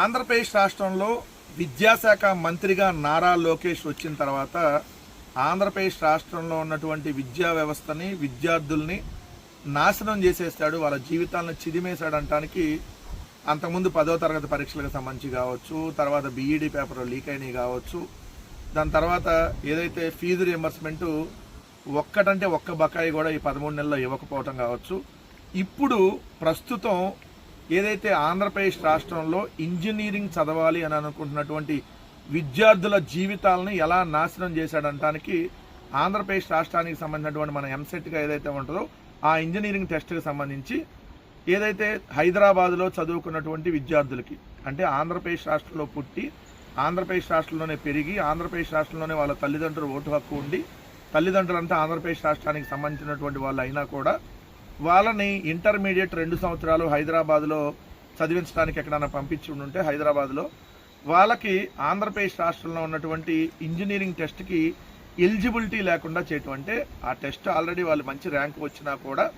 ఆంధ్రప్రదేశ్ రాష్ట్రంలో విద్యాశాఖ మంత్రిగా నారా లోకేష్ వచ్చిన తర్వాత ఆంధ్రప్రదేశ్ రాష్ట్రంలో ఉన్నటువంటి విద్యా వ్యవస్థని విద్యార్థుల్ని నాశనం చేసేస్తాడు వాళ్ళ జీవితాలను చిదిమేశాడు అంటానికి అంతకుముందు పదో తరగతి పరీక్షలకు సంబంధించి కావచ్చు తర్వాత బీఈడి పేపర్ లీక్ అయినవి కావచ్చు. దాని తర్వాత ఏదైతే ఫీజు రియంబర్స్మెంటు ఒక్కటంటే ఒక్క బకాయి కూడా ఈ పదమూడు నెలల్లో ఇవ్వకపోవటం కావచ్చు. ఇప్పుడు ప్రస్తుతం ఏదైతే ఆంధ్రప్రదేశ్ రాష్ట్రంలో ఇంజనీరింగ్ చదవాలి అని అనుకుంటున్నటువంటి విద్యార్థుల జీవితాలను ఎలా నాశనం చేశాడంటానికి ఆంధ్రప్రదేశ్ రాష్ట్రానికి సంబంధించినటువంటి మన ఎంసెట్గా ఏదైతే ఉంటుందో ఆ ఇంజనీరింగ్ టెస్ట్కి సంబంధించి ఏదైతే హైదరాబాద్లో చదువుకున్నటువంటి విద్యార్థులకి అంటే ఆంధ్రప్రదేశ్ రాష్ట్రంలో పుట్టి ఆంధ్రప్రదేశ్ రాష్ట్రంలోనే పెరిగి ఆంధ్రప్రదేశ్ రాష్ట్రంలోనే వాళ్ళ తల్లిదండ్రులు ఓటు హక్కు ఉండి తల్లిదండ్రులంతా ఆంధ్రప్రదేశ్ రాష్ట్రానికి సంబంధించినటువంటి వాళ్ళు అయినా కూడా వాళ్ళని ఇంటర్మీడియట్ రెండు సంవత్సరాలు హైదరాబాద్లో చదివించడానికి ఎక్కడైనా పంపించి ఉంటే హైదరాబాద్లో వాళ్ళకి ఆంధ్రప్రదేశ్ రాష్ట్రంలో ఉన్నటువంటి ఇంజనీరింగ్ టెస్ట్కి ఎలిజిబిలిటీ లేకుండా చేయటం అంటే ఆ టెస్ట్ ఆల్రెడీ వాళ్ళు మంచి ర్యాంక్ వచ్చినా కూడా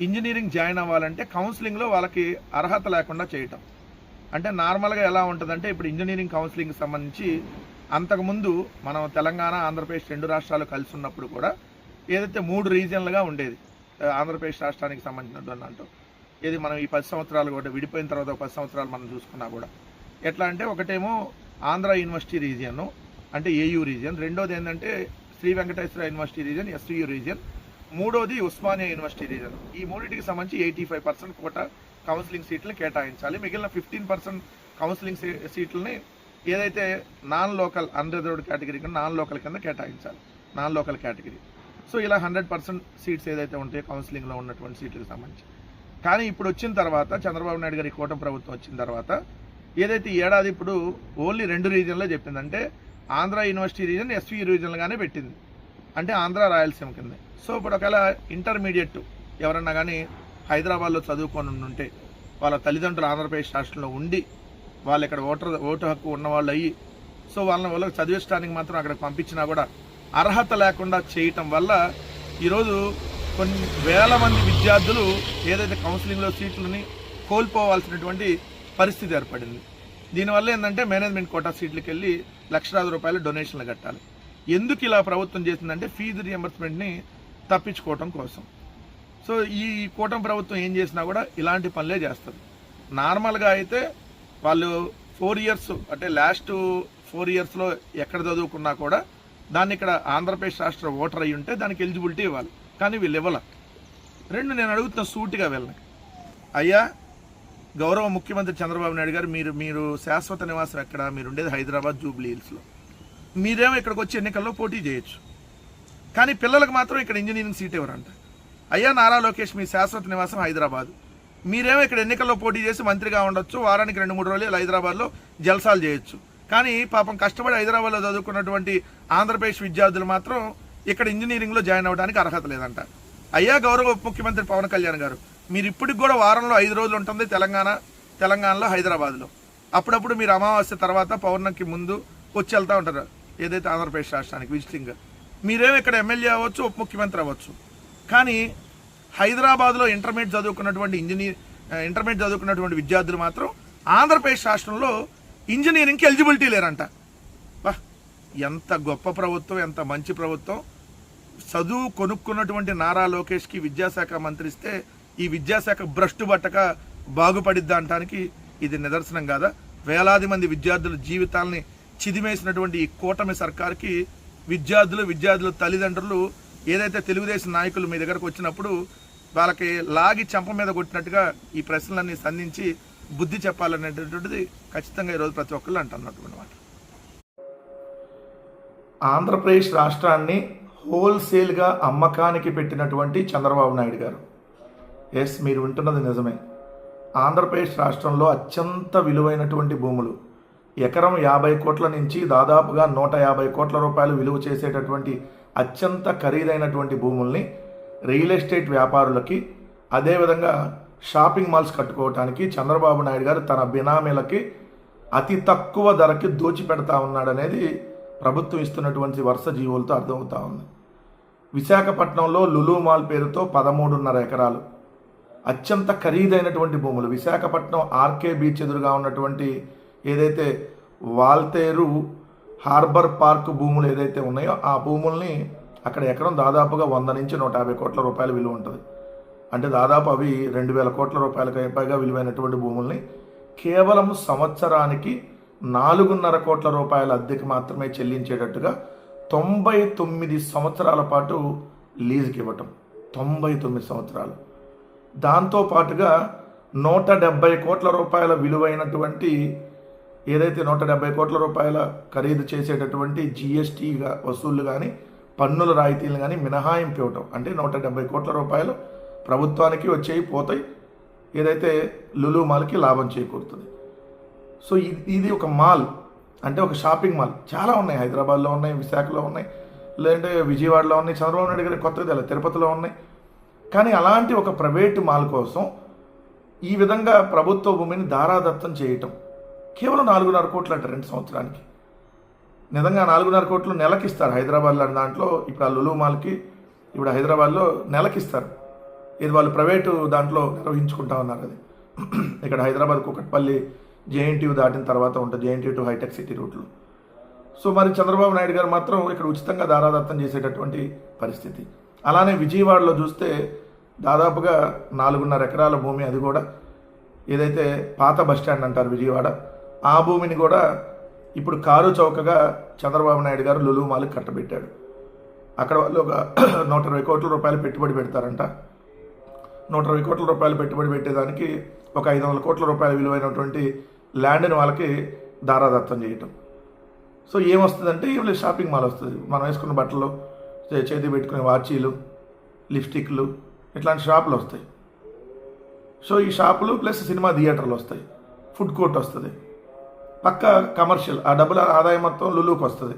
ఇంజనీరింగ్ జాయిన్ అవ్వాలంటే కౌన్సిలింగ్లో వాళ్ళకి అర్హత లేకుండా చేయటం. అంటే నార్మల్గా ఎలా ఉంటుందంటే ఇప్పుడు ఇంజనీరింగ్ కౌన్సిలింగ్ సంబంధించి అంతకుముందు మనం తెలంగాణ ఆంధ్రప్రదేశ్ రెండు రాష్ట్రాలు కలిసి ఉన్నప్పుడు కూడా ఏదైతే మూడు రీజియన్లుగా ఉండేది ఆంధ్రప్రదేశ్ రాష్ట్రానికి సంబంధించినటువంటి అంటూ. ఇది మనం ఈ పది సంవత్సరాలు కూడా విడిపోయిన తర్వాత ఒక పది సంవత్సరాలు మనం చూసుకున్నా కూడా. ఎట్లా అంటే ఒకటేమో ఆంధ్ర యూనివర్సిటీ రీజియన్ అంటే ఏయూ రీజియన్. రెండోది ఏంటంటే Sri Venkateswara university region SVU region. మూడోది ఉస్మానియా యూనివర్సిటీ రీజియన్. ఈ మూడింటికి సంబంధించి eighty five percent quota counselling సీట్లు కేటాయించాలి. మిగిలిన ఫిఫ్టీన్ పర్సెంట్ కౌన్సిలింగ్ సీ- సీట్లని ఏదైతే నాన్ లోకల్ అన్రిజర్వ్డ్ కేటగిరీ కింద నాన్ లోకల్ కింద కేటాయించాలి. Non local category. సో ఇలా హండ్రెడ్ పర్సెంట్ సీట్స్ ఏదైతే ఉంటాయో కౌన్సిలింగ్లో ఉన్నటువంటి సీట్లకు సంబంధించి. కానీ ఇప్పుడు వచ్చిన తర్వాత చంద్రబాబు నాయుడు గారి కూటమి ప్రభుత్వం వచ్చిన తర్వాత ఏదైతే ఈ ఏడాది ఇప్పుడు ఓన్లీ రెండు రీజన్లో చెప్పిందంటే ఆంధ్ర యూనివర్సిటీ రీజన్ ఎస్వి రీజన్లుగానే పెట్టింది. అంటే ఆంధ్ర రాయలసీమ కింద. సో ఇప్పుడు ఒకవేళ ఇంటర్మీడియట్ ఎవరన్నా కానీ హైదరాబాద్లో చదువుకొని ఉంటే వాళ్ళ తల్లిదండ్రులు ఆంధ్రప్రదేశ్ రాష్ట్రంలో ఉండి వాళ్ళు ఇక్కడ ఓటర్ ఓటు హక్కు ఉన్న వాళ్ళు అయ్యి సో వాళ్ళని వాళ్ళకి చదివించడానికి మాత్రం అక్కడ పంపించినా కూడా అర్హత లేకుండా చేయటం వల్ల ఈరోజు కొన్ని వేల మంది విద్యార్థులు ఏదైతే కౌన్సిలింగ్లో సీట్లని కోల్పోవాల్సినటువంటి పరిస్థితి ఏర్పడింది. దీనివల్ల ఏంటంటే మేనేజ్మెంట్ కోటా సీట్లకు వెళ్ళి లక్షలాది రూపాయలు డొనేషన్లు కట్టాలి. ఎందుకు ఇలా ప్రభుత్వం చేసిందంటే ఫీజు రియంబర్స్మెంట్ని తప్పించుకోవటం కోసం. సో ఈ కూటమి ప్రభుత్వం ఏం చేసినా కూడా ఇలాంటి పనులే చేస్తుంది. నార్మల్గా అయితే వాళ్ళు ఫోర్ ఇయర్స్ అంటే లాస్ట్ ఫోర్ ఇయర్స్లో ఎక్కడ చదువుకున్నా కూడా దాన్ని ఇక్కడ ఆంధ్రప్రదేశ్ రాష్ట్ర ఓటర్ అయి ఉంటే దానికి ఎలిజిబిలిటీ ఇవ్వాలి. కానీ వీళ్ళు ఇవ్వాల. రెండు నేను అడుగుతున్న సూటిగా వెళ్ళను. అయ్యా గౌరవ ముఖ్యమంత్రి చంద్రబాబు నాయుడు గారు మీరు మీరు శాశ్వత నివాసం ఎక్కడ? మీరు ఉండేది హైదరాబాద్ జూబ్లీ హిల్స్లో. మీరేమో ఇక్కడికి వచ్చి ఎన్నికల్లో పోటీ చేయొచ్చు. కానీ పిల్లలకు మాత్రం ఇక్కడ ఇంజనీరింగ్ సీట్ ఇవ్వరంట. అయ్యా నారా లోకేష్ మీ శాశ్వత నివాసం హైదరాబాద్. మీరేమో ఇక్కడ ఎన్నికల్లో పోటీ చేసి మంత్రిగా ఉండొచ్చు వారానికి రెండు మూడు రోజులు హైదరాబాద్లో జల్సాలు చేయొచ్చు. కానీ పాపం కష్టపడి హైదరాబాద్లో చదువుకున్నటువంటి ఆంధ్రప్రదేశ్ విద్యార్థులు మాత్రం ఇక్కడ ఇంజనీరింగ్లో జాయిన్ అవ్వడానికి అర్హత లేదంట. అయ్యా గౌరవ ముఖ్యమంత్రి పవన్ కళ్యాణ్ గారు మీరు ఇప్పటికి కూడా వారంలో ఐదు రోజులు ఉంటుంది తెలంగాణ తెలంగాణలో హైదరాబాద్లో. అప్పుడప్పుడు మీరు అమావాస్య తర్వాత పౌర్ణమికి ముందు వచ్చి వెళ్తూ ఉంటారు ఏదైతే ఆంధ్రప్రదేశ్ రాష్ట్రానికి విజిటింగ్ మీరేమో ఇక్కడ ఎమ్మెల్యే అవ్వచ్చు ఉప ముఖ్యమంత్రి అవ్వచ్చు. కానీ హైదరాబాద్లో ఇంటర్మీడియట్ చదువుకున్నటువంటి ఇంజనీర్ ఇంటర్మీడియట్ చదువుకున్నటువంటి విద్యార్థులు మాత్రం ఆంధ్రప్రదేశ్ రాష్ట్రంలో ఇంజనీరింగ్కి ఎలిజిబిలిటీ లేరంట. వా ఎంత గొప్ప ప్రభుత్వం ఎంత మంచి ప్రభుత్వం. చదువు కొనుక్కున్నటువంటి నారా లోకేష్కి విద్యాశాఖ మంత్రి ఇస్తే ఈ విద్యాశాఖ భ్రష్టు బట్టక బాగుపడిద్దా అంటానికి ఇది నిదర్శనం కాదా? వేలాది మంది విద్యార్థుల జీవితాలని చిదిమేసినటువంటి ఈ కూటమి సర్కార్కి విద్యార్థులు విద్యార్థుల తల్లిదండ్రులు ఏదైతే తెలుగుదేశం నాయకులు మీ దగ్గరకు వచ్చినప్పుడు వాళ్ళకి లాగి చెంప మీద కొట్టినట్టుగా ఈ ప్రశ్నలన్నీ సంధించి బుద్ధి చెప్పాలనేటటువంటిది ఖచ్చితంగా ఈరోజు ప్రతి ఒక్కళ్ళు అంటున్నటువంటి మాట. ఆంధ్రప్రదేశ్ రాష్ట్రాన్ని హోల్సేల్గా అమ్మకానికి పెట్టినటువంటి చంద్రబాబు నాయుడు గారు. ఎస్ మీరు వింటున్నది నిజమే. ఆంధ్రప్రదేశ్ రాష్ట్రంలో అత్యంత విలువైనటువంటి భూములు. ఎకరం యాభై కోట్ల నుంచి దాదాపుగా నూట యాభై కోట్ల రూపాయలు విలువ చేసేటటువంటి అత్యంత ఖరీదైనటువంటి భూముల్ని రియల్ ఎస్టేట్ వ్యాపారులకి అదేవిధంగా షాపింగ్ మాల్స్ కట్టుకోవటానికి చంద్రబాబు నాయుడు గారు తన బినామీలకి అతి తక్కువ ధరకి దోచిపెడతా ఉన్నాడనేది ప్రభుత్వం ఇస్తున్నటువంటి వరుస జీవులతో అర్థమవుతా ఉంది. విశాఖపట్నంలో లులు మాల్ పేరుతో పదమూడున్నర ఎకరాలు. అత్యంత ఖరీదైనటువంటి భూములు. విశాఖపట్నం ఆర్కే బీచ్ ఎదురుగా ఉన్నటువంటి ఏదైతే వాల్తేరు హార్బర్ పార్క్ భూములు ఏదైతే ఉన్నాయో ఆ భూముల్ని అక్కడ ఎకరం దాదాపుగా వంద నుంచి నూట యాభై కోట్ల రూపాయల విలువ ఉంటుంది. అంటే దాదాపు అవి రెండు వేల కోట్ల రూపాయలకు పైగా విలువైనటువంటి భూముల్ని కేవలం సంవత్సరానికి నాలుగున్నర కోట్ల రూపాయల అద్దెకి మాత్రమే చెల్లించేటట్టుగా తొంభై తొమ్మిది సంవత్సరాల పాటు లీజుకి ఇవ్వటం. తొంభై తొమ్మిది సంవత్సరాలు. దాంతో పాటుగా నూట డెబ్బై కోట్ల రూపాయల విలువైనటువంటి ఏదైతే నూట డెబ్బై కోట్ల రూపాయల ఖరీదు చేసేటటువంటి జిఎస్టీ వసూళ్ళు కానీ పన్నుల రాయితీలు కానీ మినహాయింపు ఇవ్వటం. అంటే నూట డెబ్బై కోట్ల రూపాయలు ప్రభుత్వానికి వచ్చేవి పోతాయి. ఏదైతే లులు మాల్కి లాభం చేకూరుతుంది. సో ఇది ఇది ఒక మాల్. అంటే ఒక షాపింగ్ మాల్. చాలా ఉన్నాయి. హైదరాబాద్లో ఉన్నాయి విశాఖలో ఉన్నాయి లేదంటే విజయవాడలో ఉన్నాయి చంద్రబాబు నాయుడు గారి కొత్తది అలా తిరుపతిలో ఉన్నాయి. కానీ అలాంటి ఒక ప్రైవేట్ మాల్ కోసం ఈ విధంగా ప్రభుత్వ భూమిని దారాదత్తం చేయటం కేవలం నాలుగున్నర కోట్లు అంట రెండు సంవత్సరానికి. నిజంగా నాలుగున్నర కోట్లు నెలకిస్తారు హైదరాబాద్లో దాంట్లో. ఇప్పుడు ఆ లులు మాల్కి ఇప్పుడు హైదరాబాద్లో నెలకిస్తారు. ఇది వాళ్ళు ప్రైవేటు దాంట్లో నిర్వహించుకుంటా ఉన్నారు అది. ఇక్కడ హైదరాబాద్ కుకట్పల్లి జేఎన్టీయూ దాటిన తర్వాత ఉంటుంది. జేఎన్టీయూ టు హైటెక్ సిటీ రూట్లో సో మరి చంద్రబాబు నాయుడు గారు మాత్రం ఇక్కడ ఉచితంగా దారాదత్తం చేసేటటువంటి పరిస్థితి. అలానే విజయవాడలో చూస్తే దాదాపుగా నాలుగున్నర ఎకరాల భూమి అది కూడా. ఏదైతే పాత బస్ స్టాండ్ అంటారు విజయవాడ ఆ భూమిని కూడా ఇప్పుడు కారు చౌకగా చంద్రబాబు నాయుడు గారు లులు మాలకు కట్టబెట్టాడు. అక్కడ వాళ్ళు ఒక నూట ఇరవై కోట్ల రూపాయలు పెట్టుబడి పెడతారంట. నూట ఇరవై కోట్ల రూపాయలు పెట్టుబడి పెట్టేదానికి ఒక ఐదు వందల కోట్ల రూపాయల విలువైనటువంటి ల్యాండ్ని వాళ్ళకి దారాదత్తం చేయటం. సో ఏమొస్తుందంటే ఏం షాపింగ్ మాల్ వస్తుంది. మనం వేసుకున్న బట్టలు చేతి పెట్టుకునే వాచీలు లిప్స్టిక్లు ఇట్లాంటి షాపులు వస్తాయి. సో ఈ షాపులు ప్లస్ సినిమా థియేటర్లు వస్తాయి. ఫుడ్ కోర్ట్ వస్తుంది. పక్క కమర్షియల్ ఆ డబ్బుల ఆదాయం మొత్తం లులుకు వస్తుంది.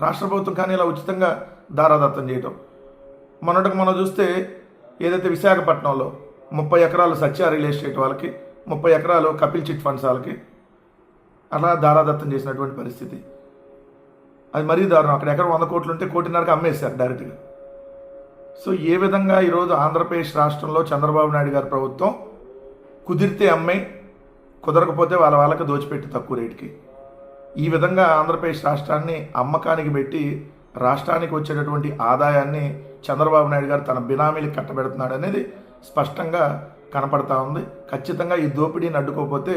రాష్ట్ర ప్రభుత్వం కానీ ఇలా ఉచితంగా దారాదత్తం చేయటం. మొన్నటికి మనం చూస్తే ఏదైతే విశాఖపట్నంలో ముప్పై ఎకరాలు సత్య రియల్ ఎస్టేట్ వాళ్ళకి ముప్పై ఎకరాలు కపిల్ చిట్ ఫండ్స్ వాళ్ళకి అలా దారాదత్తం చేసినటువంటి పరిస్థితి. అది మరీ దారుణం. అక్కడ ఎకరం వంద కోట్లు ఉంటే కోటిన్నరకు అమ్మేశారు డైరెక్ట్గా. సో ఏ విధంగా ఈరోజు ఆంధ్రప్రదేశ్ రాష్ట్రంలో చంద్రబాబు నాయుడు గారి ప్రభుత్వం కుదిరితే అమ్మాయి కుదరకపోతే వాళ్ళ వాళ్ళకి దోచిపెట్టి తక్కువ రేటుకి. ఈ విధంగా ఆంధ్రప్రదేశ్ రాష్ట్రాన్ని అమ్మకానికి పెట్టి రాష్ట్రానికి వచ్చేటటువంటి ఆదాయాన్ని చంద్రబాబు నాయుడు గారు తన బినామీలకు కట్టబెడుతున్నాడు అనేది స్పష్టంగా కనపడతా ఉంది. ఖచ్చితంగా ఈ దోపిడీని అడ్డుకోకపోతే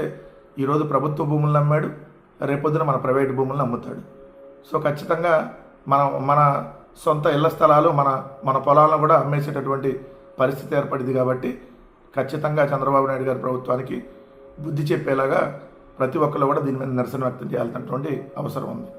ఈరోజు ప్రభుత్వ భూములను అమ్మాడు రేపొద్దున మన ప్రైవేట్ భూములను అమ్ముతాడు సో ఖచ్చితంగా మన మన సొంత ఇళ్ళ స్థలాలు మన మన పొలాలను కూడా అమ్మేసేటటువంటి పరిస్థితి ఏర్పడింది కాబట్టి ఖచ్చితంగా చంద్రబాబు నాయుడు గారి ప్రభుత్వానికి బుద్ధి చెప్పేలాగా ప్రతి ఒక్కరు కూడా దీని మీద నిరసన వ్యక్తం చేయాల్సినటువంటి అవసరం ఉంది.